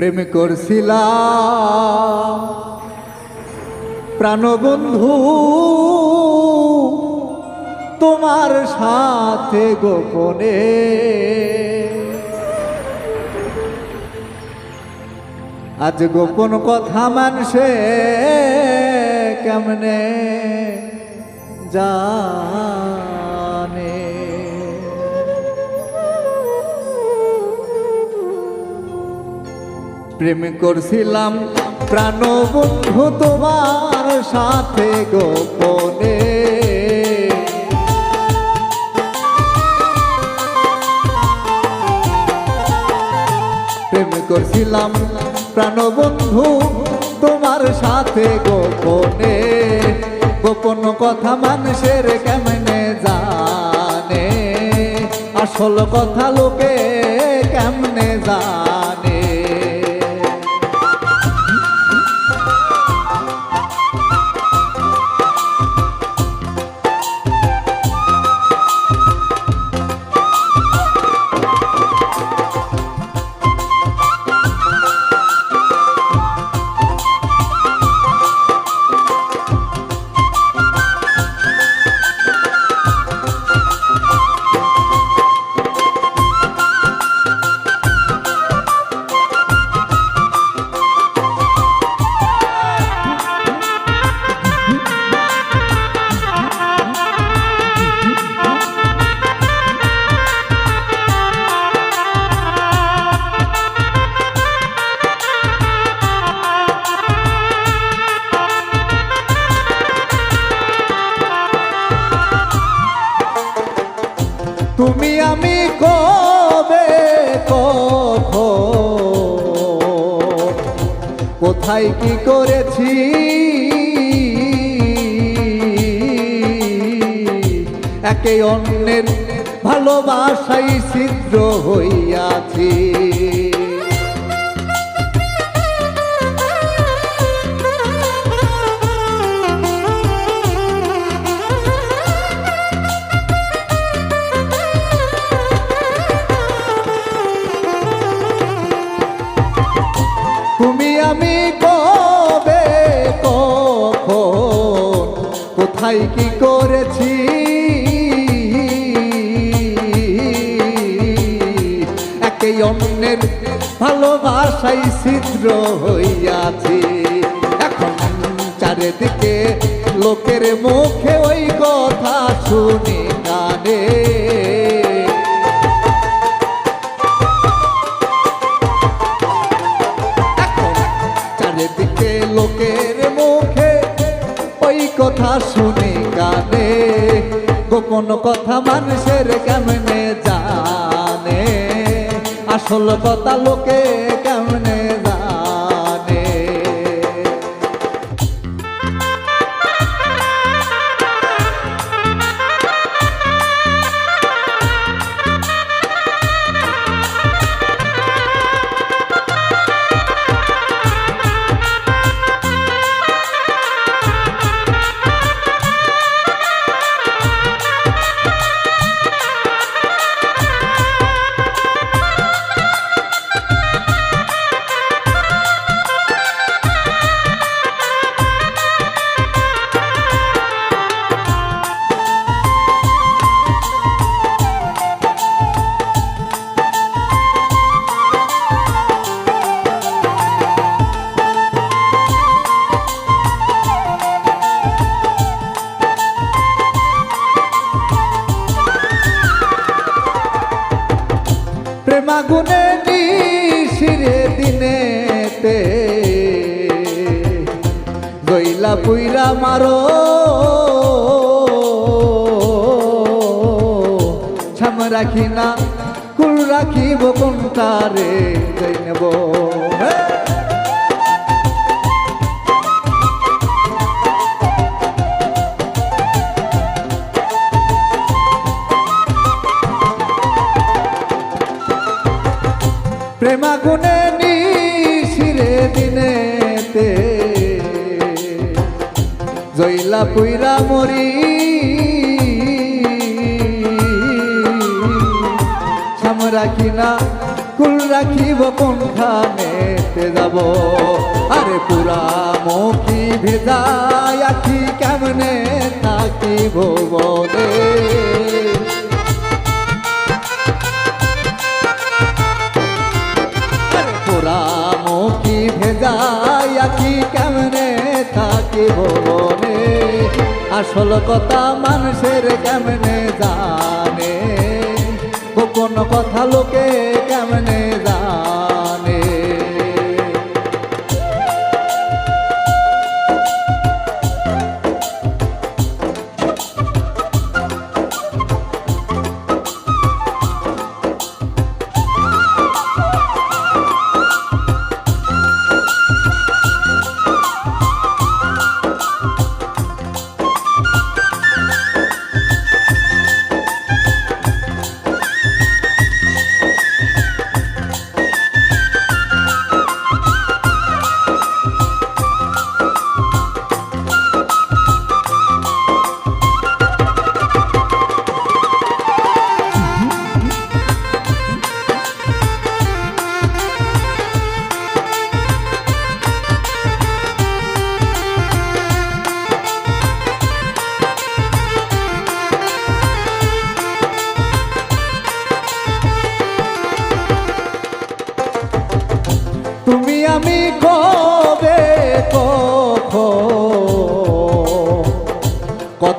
প্রেম করছিলাম। প্রাণবন্ধু তোমার সাথে গোপনে। আজ গোপন কথা মানুষে কেমনে জানে প্রেম করছিলাম প্রাণবন্ধু তোমার সাথে গোপনে। প্রেম করছিলাম প্রাণবন্ধু তোমার সাথে গোপনে। গোপন কথা মানুষের কেমনে জানে? আসল কথা লোকে কেমনে জানে? কোথায় কি করেছি? একে অন্যের ভালোবাসাই ছিদ্র হইয়াছি। কোথায় কি করেছি? একে অন্যের ভালোবাসাই ছিদ্র হইয়াছি। এখন চারিদিকে লোকের মুখে ওই কথা শুনি। মানুষের কেমনে জানে? আসল কথা লোকে প্রেমাগুনে নিশিরে দিনেতে। গইলা পুইরা মারো। ছাম রাখি না কুল রাখিব কোনটারে যাই নেব। প্রেমাগুনে নিশিরে দিনেতে। জইলা পুইরা মরি। সাম রাখি না, কুল রাখিব কোনখানে যাব। আরে পুরা মুখি ভেজাই আখি কেমনে থাকিব বলে ভেজাই আখি কেমনে থাকি বলে আসল কথা মানুষের কেমনে জানে? কোন কথা লোকে কেমনে জানে?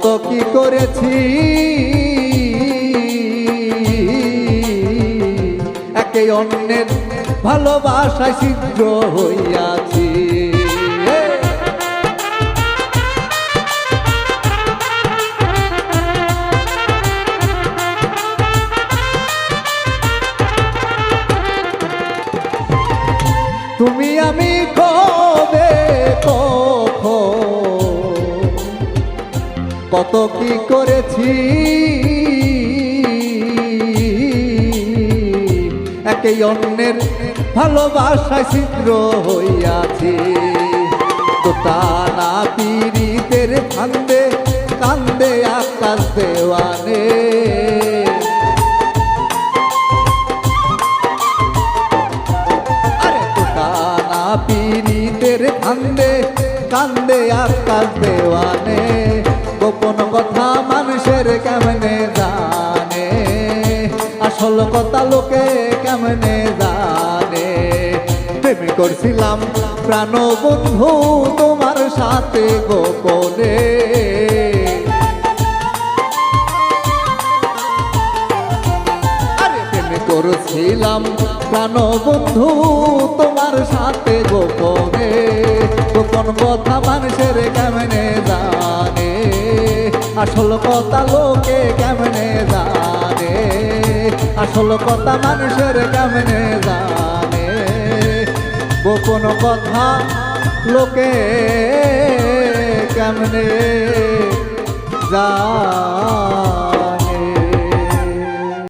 কত কি করেছি? একে অন্যের ভালোবাসায় সিদ্ধ হইয়াছি কত কি করেছি? একে অন্যের ভালোবাসায় ছিদ্র হইয়াছি। দোতানা পীড়িতের ফান্দে, কান্দে আকাশ দেওয়ানে। কান্দে আকাশ দেওয়ানে। করছিলাম প্রাণ বন্ধু তোমার সাথে গোপনে। করছিলাম প্রাণ বন্ধু তোমার সাথে গোপনে। গোপন কথা মানুষের কেমনে জানে? আসল কথা লোকে কেমনে জানে? আসল কথা মানুষের কেমনে জানে? গোপন কথা লোকে কেমনে জানে?